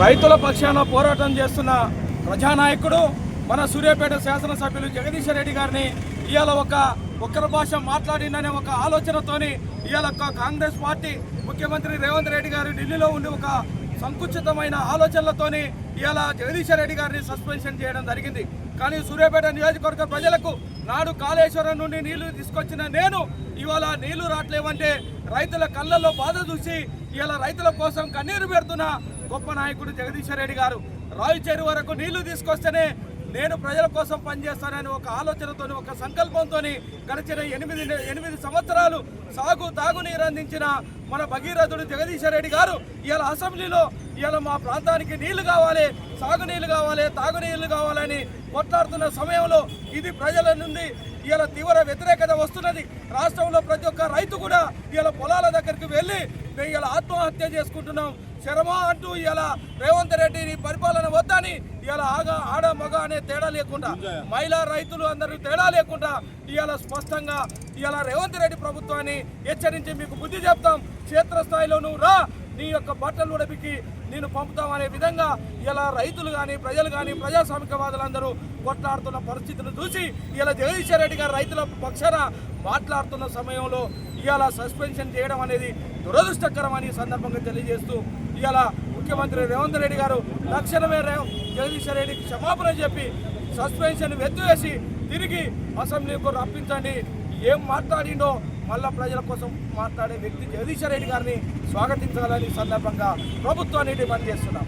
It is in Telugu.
రైతుల పక్షాన పోరాటం చేస్తున్న ప్రజానాయకుడు మన సూర్యాపేట శాసనసభ్యులు జగదీశ్వర్ రెడ్డి గారిని ఇవాళ ఒక ఒక్కరి భాష మాట్లాడిందనే ఒక ఆలోచనతోని ఇవాళ కాంగ్రెస్ పార్టీ ముఖ్యమంత్రి రేవంత్ రెడ్డి గారు ఢిల్లీలో ఉండి ఒక సంకుచితమైన ఆలోచనలతోని ఇవాళ జగదీశ్వర్ రెడ్డి గారిని సస్పెన్షన్ చేయడం జరిగింది. కానీ సూర్యాపేట నియోజకవర్గ ప్రజలకు నాడు కాళేశ్వరం నుండి నీళ్ళు తీసుకొచ్చిన నేను ఇవాళ నీళ్ళు రావట్లేవంటే రైతుల కళ్ళల్లో బాధ చూసి ఇవాళ రైతుల కోసం కన్నీరు పెడుతున్న గొప్ప నాయకుడు జగదీశ్వర్ రెడ్డి గారు రాయి చెరువు వరకు నీళ్ళు తీసుకొస్తేనే నేను ప్రజల కోసం పనిచేస్తానని ఒక ఆలోచనతో ఒక సంకల్పంతో గడిచిన ఎనిమిది ఎనిమిది సంవత్సరాలు సాగు తాగునీరు అందించిన మన భగీరథుడు జగదీశ్వర్ రెడ్డి గారు ఇవాళ అసెంబ్లీలో ఇవాళ మా ప్రాంతానికి నీళ్ళు కావాలి సాగునీళ్ళు కావాలి తాగునీళ్ళు కావాలని కొట్లాడుతున్న సమయంలో ఇది ప్రజల నుండి ఇవాళ తీవ్ర వ్యతిరేకత వస్తున్నది. రాష్ట్రంలో ప్రతి ఒక్క రైతు కూడా ఇవాళ పొలాల దగ్గరికి వెళ్ళి మేము ఇలా ఆత్మహత్య చేసుకుంటున్నాం. శరమ అంటూ ఇలా రేవంత్ రెడ్డిని పరిపాలన వద్దని ఇలా ఆగ ఆడ మగ అనే తేడా లేకుండా మహిళా రైతులు అందరూ తేడా లేకుండా ఇలా స్పష్టంగా ఇలా రేవంత్ రెడ్డి ప్రభుత్వాన్ని హెచ్చరించి మీకు బుద్ధి చెప్తాం. క్షేత్రస్థాయిలోనూ రా. నీ యొక్క బట్టలు ఉడపికి నేను పంపుతామనే విధంగా ఇలా రైతులు కానీ ప్రజలు కానీ ప్రజాస్వామికవాదులందరూ కొట్లాడుతున్న పరిస్థితులు చూసి ఇలా జగదీశ్వర్ రెడ్డి గారు రైతుల పక్షాన మాట్లాడుతున్న సమయంలో ఇవాళ సస్పెన్షన్ చేయడం అనేది దురదృష్టకరమని అని సందర్భంగా తెలియజేస్తూ ఇవాళ ముఖ్యమంత్రి రేవంత్ రెడ్డి గారు తక్షణమే రేవ్ జగదీశ్వర్ రెడ్డికి క్షమాపణ చెప్పి సస్పెన్షన్ వెత్తివేసి తిరిగి అసెంబ్లీకి రప్పించండి. ఏం మాట్లాడిండో మళ్ళా ప్రజల కోసం మాట్లాడే వ్యక్తి జగదీశ్వర రెడ్డి గారిని స్వాగతించాలని సందర్భంగా ప్రభుత్వాన్ని డిమాండ్ చేస్తున్నాం.